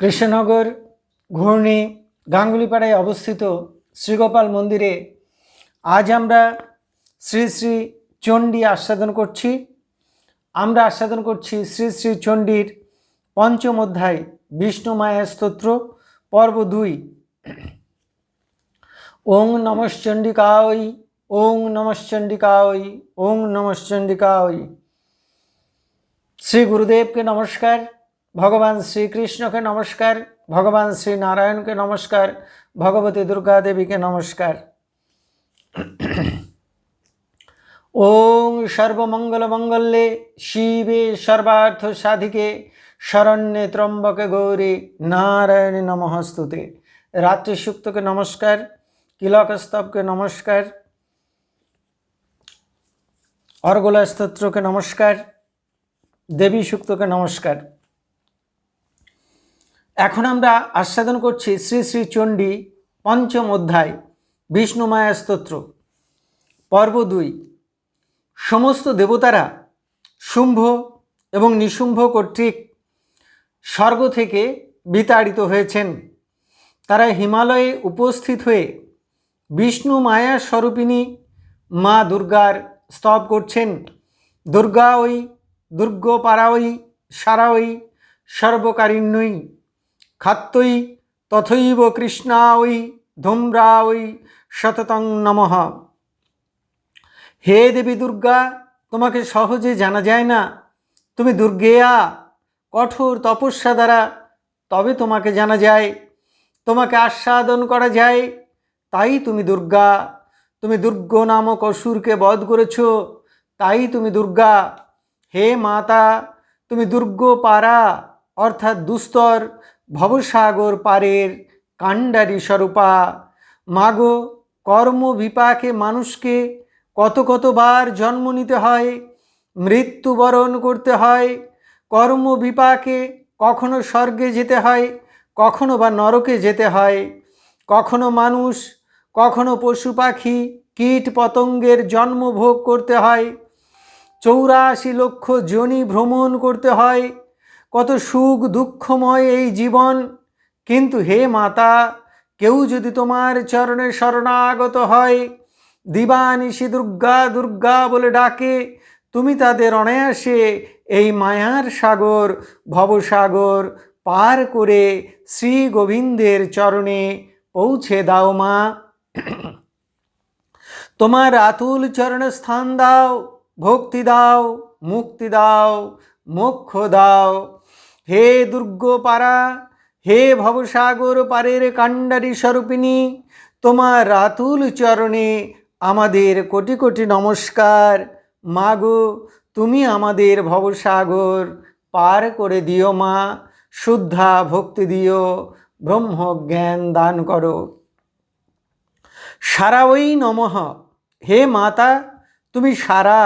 কৃষ্ণনগর, ঘূর্ণি, গাঙ্গুলিপাড়ায় অবস্থিত শ্রীগোপাল মন্দিরে আজ আমরা শ্রী শ্রী চণ্ডী আস্বাদন করছি। আমরা আস্বাদন করছি শ্রী শ্রী চণ্ডীর পঞ্চম অধ্যায়, বিষ্ণু মায়া স্তোত্র, পর্ব দুই। ওং নমশ্চণ্ডিকায় ওং নমশ্চণ্ডিকায় ওং নমশ্চণ্ডিকায় শ্রী গুরুদেবকে নমস্কার। ভগবান শ্রীকৃষ্ণকে নমস্কার, ভগবান শ্রী নারায়ণকে নমস্কার, ভগবতী দুর্গা দেবীকে নমস্কার। ওং সর্বমঙ্গলমঙ্গলে শিবে সর্বার্থ সাধিকে শরণ্যে ত্রম্বকে গৌরী নারায়ণী নমস্তুতে। রাত্রি সুক্তকে নমস্কার কিলকস্তবকে নমস্কার অর্গলা স্তোত্রকে নমস্কার, দেবী সুক্তকে নমস্কার। এখন আমরা আস্বাদন করছি শ্রী শ্রী চণ্ডী পঞ্চম অধ্যায় বিষ্ণুমায়া স্তোত্র। পর্ব দুই, সমস্ত দেবতারা শুম্ভ এবং নিশুম্ভ কর্তৃক স্বর্গ থেকে বিতাড়িত হয়েছেন। তারা হিমালয়ে উপস্থিত হয়ে বিষ্ণু মায়া স্বরূপিণী মা দুর্গার স্তব করছেন। দুর্গা ওই দুর্গ পারাওই সারাওই সর্বকারিণ্যই খাত্যই তথৈব কৃষ্ণা ওই ধূম্রা ওই শততং নমঃ। হে দেবী দুর্গা, তোমাকে সহজে জানা যায় না। তুমি দুর্গেয়া, কঠোর তপস্যা দ্বারা তবে তোমাকে জানা যায়। তোমাকে আস্বাদন করা যায়। তাই তুমি দুর্গা। তুমি দুর্গ নামক অসুরকে বধ করেছ। তাই তুমি দুর্গা। হে মাতা, তুমি দুর্গ পারা অর্থাৎ দুস্তর ভবসাগর পারের কাণ্ডারি স্বরূপা। মাগো, কর্ম বিপাকে মানুষকে কত কতবার জন্ম নিতে হয় মৃত্যুবরণ করতে হয়, কর্ম বিপাকে কখনো স্বর্গে যেতে হয়, কখনো বা নরকে যেতে হয়। কখনো মানুষ, কখনো পশু পাখি কীট পতঙ্গের জন্ম ভোগ করতে হয়, চৌরাশি লক্ষ জনি ভ্রমণ করতে হয় কত সুখ দুঃখময় এই জীবন। কিন্তু হে মাতা, কেউ যদি তোমার চরণে শরণাগত হয়, দিবানিশি দুর্গা দুর্গা বলে ডাকে, তুমি তাদের অনায়াসে এই মায়ার সাগর, ভবসাগর পার করে শ্রী গোবিন্দের চরণে পৌঁছে দাও মা। তোমার আতুল চরণে স্থান দাও, ভক্তি দাও, মুক্তি দাও, মোক্ষ দাও। হে দুর্গ পারা হে ভবসাগর পারের কাণ্ডারি স্বরূপিণী, তোমার রাতুল চরণে আমাদের কোটি কোটি নমস্কার। মাগো, তুমি আমাদের ভবসাগর পার করে দিও মা, শুদ্ধা ভক্তি দিও, ব্রহ্মজ্ঞান দান করো। সারা ওই নমঃ, হে মাতা, তুমি সারা,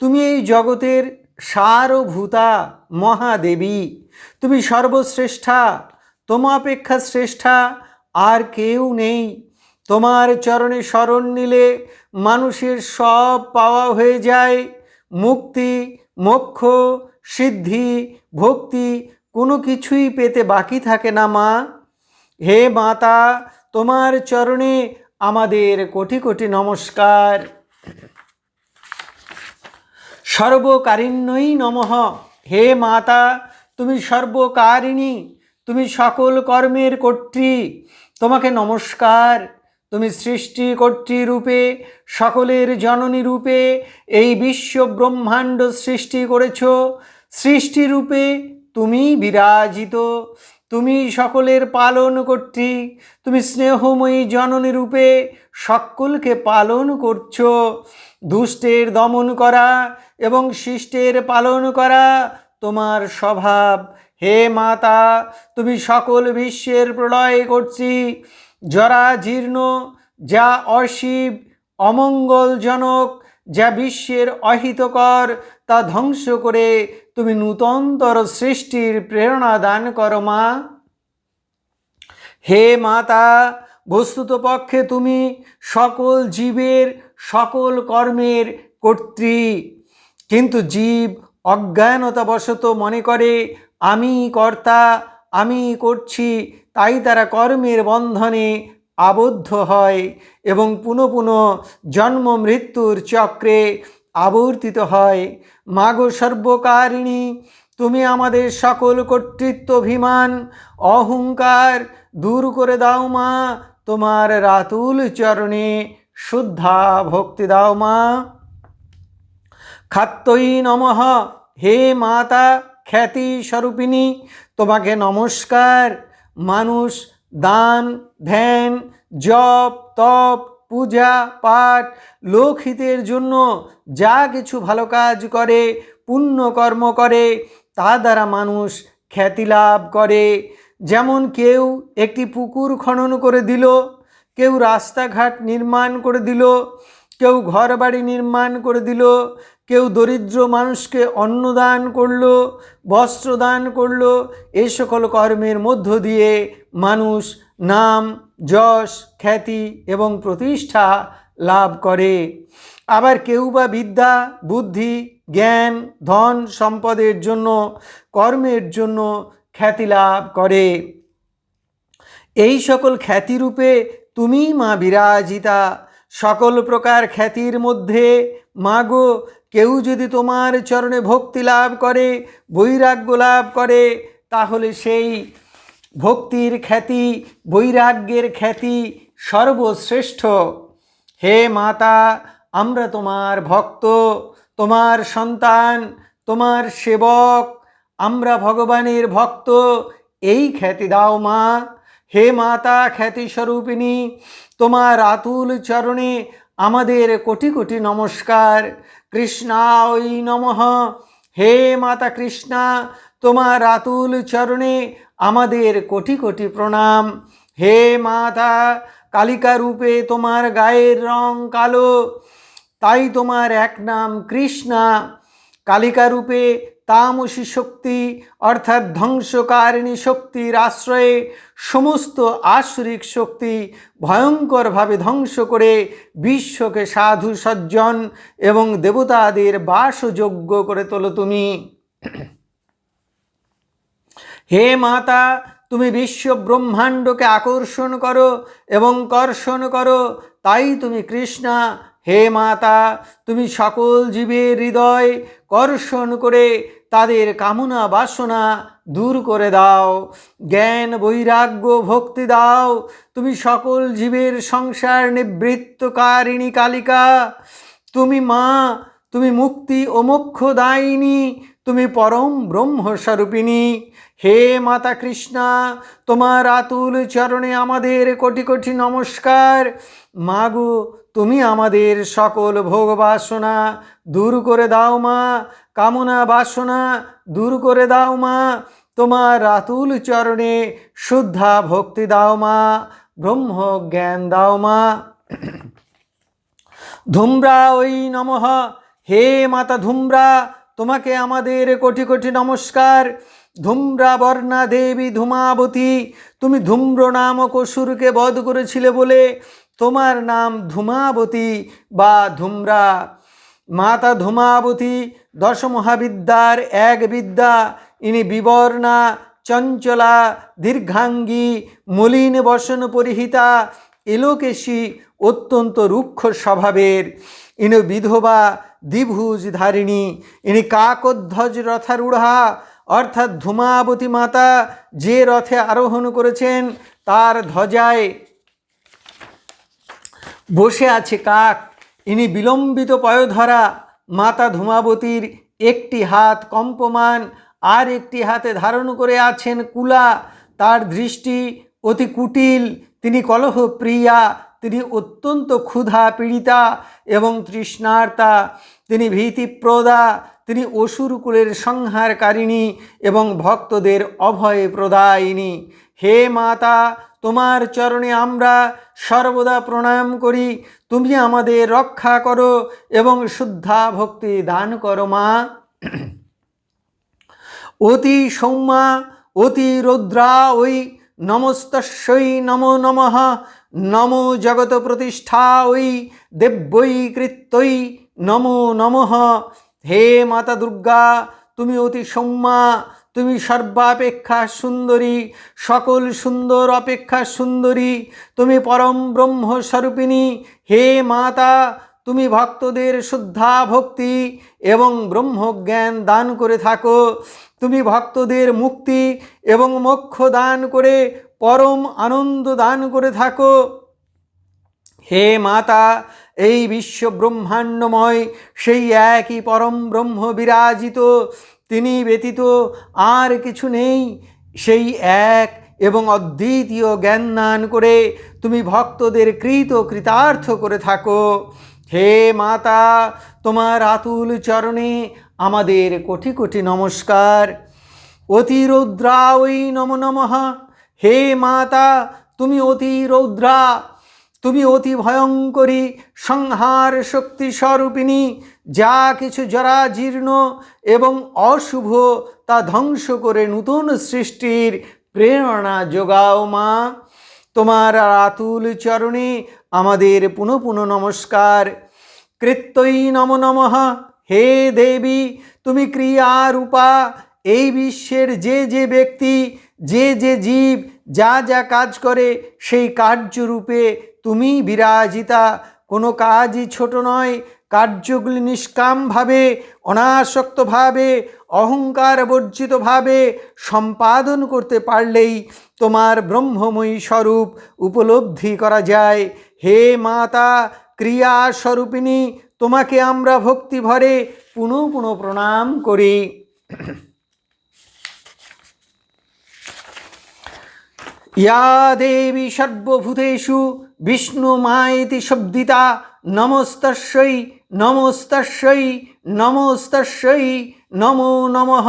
তুমি এই জগতের সারভূতা মহাদেবী। তুমি সর্বশ্রেষ্ঠা তোমাপেক্ষা শ্রেষ্ঠা, আর কেউ নেই। তোমার চরণে শরণ নিলে মানুষের সব পাওয়া হয়ে যায়। মুক্তি, মোক্ষ, সিদ্ধি, ভক্তি কোনো কিছুই পেতে বাকি থাকে না, মা। হে মাতা, তোমার চরণে আমাদের কোটি কোটি নমস্কার। সর্বকারিণ্যই নমঃ। হে মাতা, তুমি সর্বকারিণী, তুমি সকল কর্মের কর্ত্রী, তোমাকে নমস্কার। তুমি সৃষ্টিকর্ত্রী রূপে, সকলের জননী রূপে, এই বিশ্ব ব্রহ্মাণ্ড সৃষ্টি করেছ। সৃষ্টিরূপে তুমি বিরাজিত। তুমি সকলের পালন কর্ত্রী, তুমি স্নেহময়ী জননী রূপে সকলকে পালন করছ। দুষ্টের দমন করা এবং শিষ্টের পালন করা তোমার স্বভাব। হে মাতা, তুমি সকল বিশ্বের প্রলয় করছি জরা জীর্ণ, যা অশিব অমঙ্গলজনক, যা বিশ্বের অহিতকর তা ধ্বংস করে তুমি নূতনতর সৃষ্টির প্রেরণা দান করো, মা। হে মাতা, বস্তুত পক্ষে তুমি সকল জীবের, সকল কর্মের কর্ত্রী। কিন্তু জীব অজ্ঞানতাবশত মনে করে, আমি কর্তা, আমি করছি। তাই তারা কর্মের বন্ধনে আবদ্ধ হয় এবং পুনঃ পুনঃ জন্ম মৃত্যুর চক্রে আবর্তিত হয়। মাগো সর্বকারিণী, তুমি আমাদের সকল কর্তৃত্ব অভিমান অহংকার দূর করে দাও মা, তোমার রাতুল চরণে শুদ্ধা ভক্তি দাও মা। খাত্যই নমঃ। হে মাতা খ্যাতি স্বরূপিণী, তোমাকে নমস্কার। মানুষ দান, ধ্যান, জপ, তপ পূজা পাঠ লোকহিতের জন্য যা কিছু ভালো কাজ করে, পুণ্য কর্ম করে, তা দ্বারা মানুষ খ্যাতি লাভ করে। যেমন কেউ একটি পুকুর খনন করে দিল, কেউ রাস্তাঘাট নির্মাণ করে দিল, কেউ ঘরবাড়ি নির্মাণ করে দিল, কেউ দরিদ্র মানুষকে অন্নদান করল, বস্ত্রদান করল এই সকল কর্মের মধ্য দিয়ে মানুষ নাম, যশ, খ্যাতি এবং প্রতিষ্ঠা লাভ করে। আবার কেউ বা বিদ্যা, বুদ্ধি, জ্ঞান, ধন, সম্পদের জন্য, কর্মের জন্য খ্যাতি লাভ করে। এই সকল খ্যাতিরূপে তুমি মা বিরাজিতা। সকল প্রকার খ্যাতির মধ্যে মাগো, কেউ যদি তোমার চরণে ভক্তি লাভ করে, বৈরাগ্য লাভ করে, তাহলে সেই ভক্তির খ্যাতি, বৈরাগ্যের খ্যাতি সর্বশ্রেষ্ঠ। হে মাতা, আমরা তোমার ভক্ত, তোমার সন্তান, তোমার সেবক, আমরা ভগবানের ভক্ত, এই খ্যাতি দাও মা। হে মাতা, খ্যাতি স্বরূপিণী, তোমার আতুল চরণে আমাদের কোটি কোটি নমস্কার। কৃষ্ণায় নমঃ। হে মাতা কৃষ্ণা, তোমার আতুল চরণে আমাদের কোটি কোটি প্রণাম। হে মাতা, কালিকা রূপে তোমার গায়ের রং কালো। তাই তোমার এক নাম কৃষ্ণা। কালিকা রূপে তামসী শক্তি, অর্থাৎ ধ্বংসকারিণী শক্তির আশ্রয়ে সমস্ত আসরিক শক্তি ভয়ঙ্করভাবে ধ্বংস করে বিশ্বকে সাধু সজ্জন এবং দেবতাদের বাসযোগ্য করে তোলো তুমি। হে মাতা, তুমি বিশ্ব ব্রহ্মাণ্ডকে আকর্ষণ করো এবং কর্ষণ করো, তাই তুমি কৃষ্ণা। হে মাতা, তুমি সকল জীবের হৃদয় কর্ষণ করে তাদের কামনা বাসনা দূর করে দাও। জ্ঞান, বৈরাগ্য, ভক্তি দাও। তুমি সকল জীবের সংসার নিবৃত্তকারিণী কালিকা। তুমি মা, তুমি মুক্তি ও মোক্ষ দায়িনী। তুমি পরম ব্রহ্মস্বরূপিণী। হে মাতা কৃষ্ণা, তোমার আতুল চরণে আমাদের কোটি কোটি নমস্কার। মাগো, তুমি আমাদের সকল ভোগ বাসনা দূর করে দাও মা, কামনা বাসনা দূর করে দাও মা। তোমার আতুল চরণে শুদ্ধা ভক্তি দাও মা, ব্রহ্ম জ্ঞান দাও মা। ধুমরা ওই নমঃ। হে মাতা ধুমরা তোমাকে আমাদের কোটি কোটি নমস্কার। ধুমরা বর্ণা দেবী ধূমাবতী, তুমি ধূম্র নামক অসুরকে বধ করেছিলে বলে তোমার নাম ধূমাবতী বা ধুমরা। মাতা ধূমাবতী দশ মহাবিদ্যার এক বিদ্যা, ইনি বিবর্ণা, চঞ্চলা, দীর্ঘাঙ্গী, মলিন বসন পরিহিতা, এলোকেশী অত্যন্ত রুক্ষ স্বভাবের। ইনি বিধবা, দ্বিভুজ ধারিণী। ইনি কাকধ্বজ রথারূঢ়া অর্থাৎ ধূমাবতী মাতা যে রথে আরোহণ করেছেন, তার ধ্বজায় বসে আছে কাক। ইনি বিলম্বিত পয়ধরা। মাতা ধূমাবতীর একটি হাত কম্পমান, আর একটি হাতে ধারণ করে আছেন কুলা। তার দৃষ্টি অতি কুটিল। তিনি কলহ প্রিয়া তিনি অত্যন্ত ক্ষুধা পীড়িতা এবং তৃষ্ণার্তা। তিনি ভীতিপ্রদা। তিনি অসুরকুলের সংহারকারিণী এবং ভক্তদের অভয় প্রদায়িনী হে মাতা, তোমার চরণে আমরা সর্বদা প্রণাম করি। তুমি আমাদের রক্ষা করো এবং শুদ্ধা ভক্তি দান করো, মা। অতি সৌম্যা, অতি রৌদ্রা, ওই নমস্তস্যই নমো নমঃ। নমো জগত প্রতিষ্ঠা ওই দেব্যই কৃত্যই নমো নমঃ। হে মাতা দুর্গা, তুমি অতি সৌম্যা, তুমি সর্বাপেক্ষা সুন্দরী, সকল সুন্দর অপেক্ষা সুন্দরী, তুমি পরম ব্রহ্মস্বরূপিণী। হে মাতা, তুমি ভক্তদের শুদ্ধা ভক্তি এবং ব্রহ্মজ্ঞান দান করে থাকো। তুমি ভক্তদের মুক্তি এবং মোক্ষ দান করে পরম আনন্দ দান করে থাকো। হে মাতা, এই বিশ্ব ব্রহ্মাণ্ডময়, সেই একই পরম ব্রহ্ম বিরাজিত, তিনি ব্যতীত আর কিছু নেই। সেই এক এবং অদ্বিতীয় জ্ঞান দান করে তুমি ভক্তদের কৃত কৃতার্থ করে থাকো। হে মাতা, তোমার আতুল চরণে আমাদের কোটি কোটি নমস্কার। অতি রৌদ্রা ওই নম নমঃ। হে মাতা, তুমি অতি রৌদ্রা, তুমি অতি ভয়ঙ্করী, সংহার শক্তি স্বরূপিণী, যা কিছু জরাজীর্ণ এবং অশুভ, তা ধ্বংস করে নূতন সৃষ্টির প্রেরণা যোগাও মা। তোমার আতুল চরণে আমাদের পুনঃ পুনঃ নমস্কার। কৃত্যই নম নমঃ। হে দেবী, তুমি ক্রিয়া রূপা এই বিশ্বের যে যে ব্যক্তি যে যে জীব যা যা কাজ করে, সেই কার্যরূপে তুমি বিরাজিতা। কোনো কাজই ছোট নয়, কার্যগুলি নিষ্কামভাবে, অনাসক্তভাবে অহংকার বর্জিতভাবে সম্পাদন করতে পারলেই তোমার ব্রহ্মময়ী স্বরূপ উপলব্ধি করা যায়। হে মাতা ক্রিয়া স্বরূপিণী তোমাকে আমরা ভক্তি ভরে পুনঃ পুনঃ প্রণাম করি। ইয়া দেবী সর্বভূতেষু, বিষ্ণু মায়েতি শব্দিতা, নমস্তস্যৈ নমস্তস্যৈ নমস্তস্যৈ, নমো নমঃ।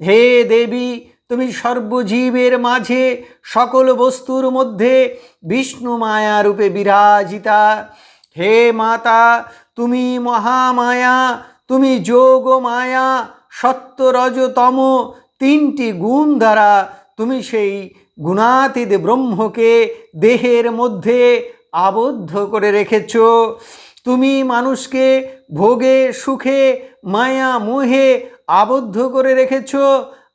হে দেবী, তুমি সর্বজীবের মাঝে সকল বস্তুর মধ্যে বিষ্ণু মায়া রূপে বিরাজিতা। হে মাতা, তুমি মহামায়া, তুমি যোগ মায়া সত্য রজতম তিনটি গুণ দ্বারা তুমি সেই গুণাতীত ব্রহ্মকে দেহের মধ্যে আবদ্ধ করে রেখেছ। তুমি মানুষকে ভোগে, সুখে, মায়া, মোহে আবদ্ধ করে রেখেছ।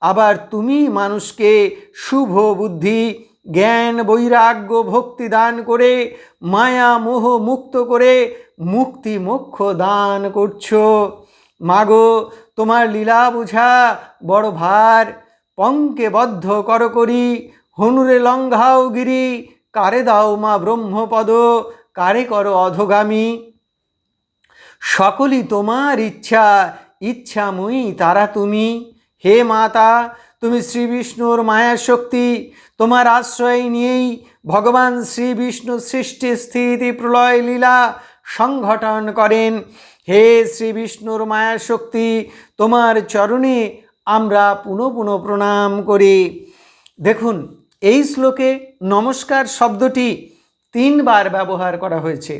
আবার তুমি মানুষকে শুভ বুদ্ধি, জ্ঞান, বৈরাগ্য, ভক্তি দান করে, মায়া, মোহ মুক্ত করে মুক্তি মোক্ষ দান করছ। মাগো, তোমার লীলা বুঝা বড় ভার। পঙ্কে বদ্ধ কর করি। হনুরে লঙ্ঘাও গিরি, কারে দাও মা ব্রহ্মপদ, কারে কর অধগামী? সকলই তোমার ইচ্ছা, ইচ্ছাময়ী তারা তুমি। হে মাতা, তুমি শ্রী বিষ্ণুর মায়া শক্তি তোমার আশ্রয় নিয়েই ভগবান শ্রী বিষ্ণু সৃষ্টি স্থিতি প্রলয় লীলা সংঘটন করেন। হে শ্রী বিষ্ণুর মায়া শক্তি তোমার চরণে আমরা পুনঃ পুনঃ প্রণাম করি। দেখুন এই শ্লোকে নমস্কার শব্দটি তিনবার ব্যবহার করা হয়েছে।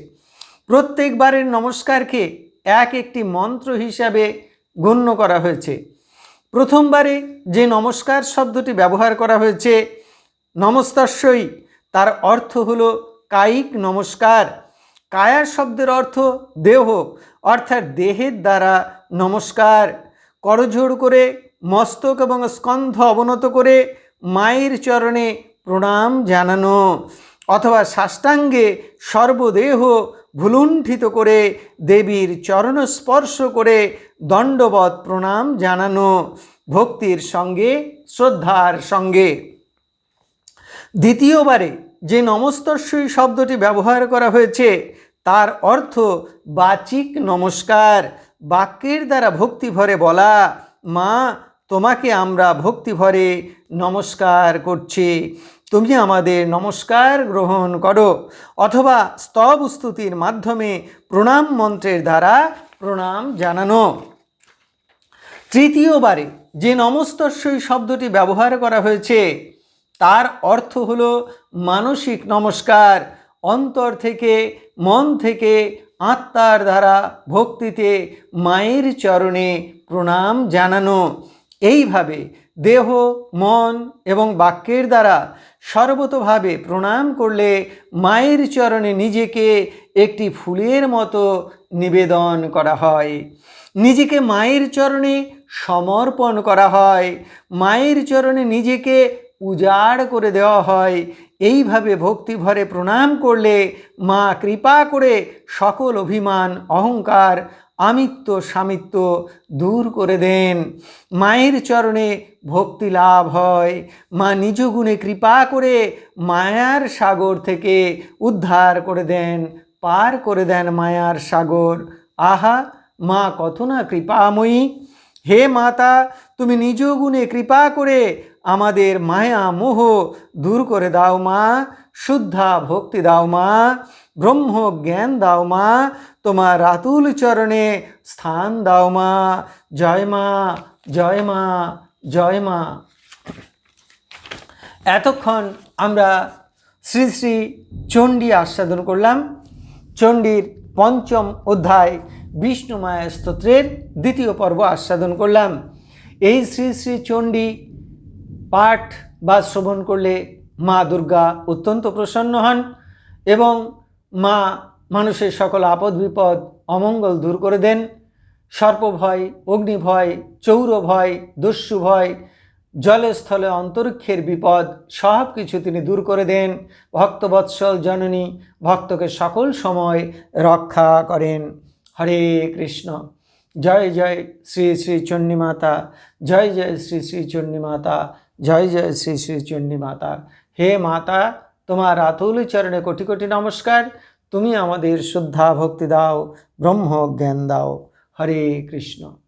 প্রত্যেকবারের নমস্কারকে এক একটি মন্ত্র হিসাবে গণ্য করা হয়েছে। প্রথমবারে যে নমস্কার শব্দটি ব্যবহার করা হয়েছে নমস্তস্যই তার অর্থ হলো কায়িক নমস্কার। কায়া শব্দের অর্থ দেহ, অর্থাৎ দেহের দ্বারা নমস্কার। করজোড় করে মস্তক এবং স্কন্ধ অবনত করে মায়ের চরণে প্রণাম জানানো অথবা সাষ্টাঙ্গে সর্বদেহ ভুলুণ্ঠিত করে দেবীর চরণ স্পর্শ করে দণ্ডবত প্রণাম জানানো ভক্তির সঙ্গে, শ্রদ্ধার সঙ্গে। দ্বিতীয়বারে যে নমস্তস্যই শব্দটি ব্যবহার করা হয়েছে, তার অর্থ বাচিক নমস্কার, বাক্যের দ্বারা ভক্তিভরে বলা, মা তোমাকে আমরা ভক্তি ভরে নমস্কার করছি। তুমি আমাদের নমস্কার গ্রহণ করো অথবা স্তব স্তুতির মাধ্যমে প্রণাম মন্ত্রের দ্বারা প্রণাম জানানো। তৃতীয়বারে যে নমস্তস্যই শব্দটি ব্যবহার করা হয়েছে, তার অর্থ হলো মানসিক নমস্কার, অন্তর থেকে, মন থেকে, আত্মার দ্বারা ভক্তিতে, মায়ের চরণে প্রণাম জানানো। এইভাবে দেহ, মন এবং বাক্যের দ্বারা সর্বতভাবে প্রণাম করলে মায়ের চরণে নিজেকে একটি ফুলের মতো নিবেদন করা হয়। নিজেকে মায়ের চরণে সমর্পণ করা হয়। মায়ের চরণে নিজেকে উজাড় করে দেওয়া হয়। এইভাবে ভক্তিভরে প্রণাম করলে মা কৃপা করে সকল অভিমান, অহংকার আমিত্ব স্বামিত্ব দূর করে দেন। মায়ের চরণে ভক্তি লাভ হয়। মা নিজ গুণে কৃপা করে মায়ার সাগর থেকে উদ্ধার করে দেন, পার করে দেন মায়ার সাগর। আহা, মা, কত না কৃপাময়ী। হে মাতা, তুমি নিজ গুণে কৃপা করে আমাদের মায়া মোহ দূর করে দাও মা। শুদ্ধা ভক্তি দাও মা, ব্রহ্ম জ্ঞান দাও মা, তোমার রাতুল চরণে স্থান দাও মা। জয় মা জয় মা জয় মা। এতক্ষণ আমরা শ্রী শ্রী চণ্ডী আস্বাদন করলাম। চণ্ডীর পঞ্চম অধ্যায় বিষ্ণু মায়া স্তোত্রের দ্বিতীয় পর্ব আস্বাদন করলাম। এই শ্রী শ্রী চণ্ডী পাঠ বা শ্রবণ করলে মা দুর্গা অত্যন্ত প্রসন্ন হন এবং মা মানুষের সকল আপদ বিপদ অমঙ্গল দূর করে দেন। সর্পভয়, অগ্নিভয় চৌর ভয় দস্যু ভয় অন্তরিক্ষের বিপদ সব কিছু তিনি দূর করে দেন। ভক্তবৎসল জননী ভক্তকে সকল সময় রক্ষা করেন। হরে কৃষ্ণ। জয় জয় শ্রী শ্রী চণ্ডী মাতা জয় জয় শ্রী শ্রী চণ্ডী মাতা জয় জয় শ্রী শ্রী চণ্ডী মাতা হে মাতা, তোমার আতুল চরণে কোটি কোটি নমস্কার। তুমি আমাদের শুদ্ধা ভক্তি দাও ব্রহ্ম জ্ঞান দাও। হরে কৃষ্ণ।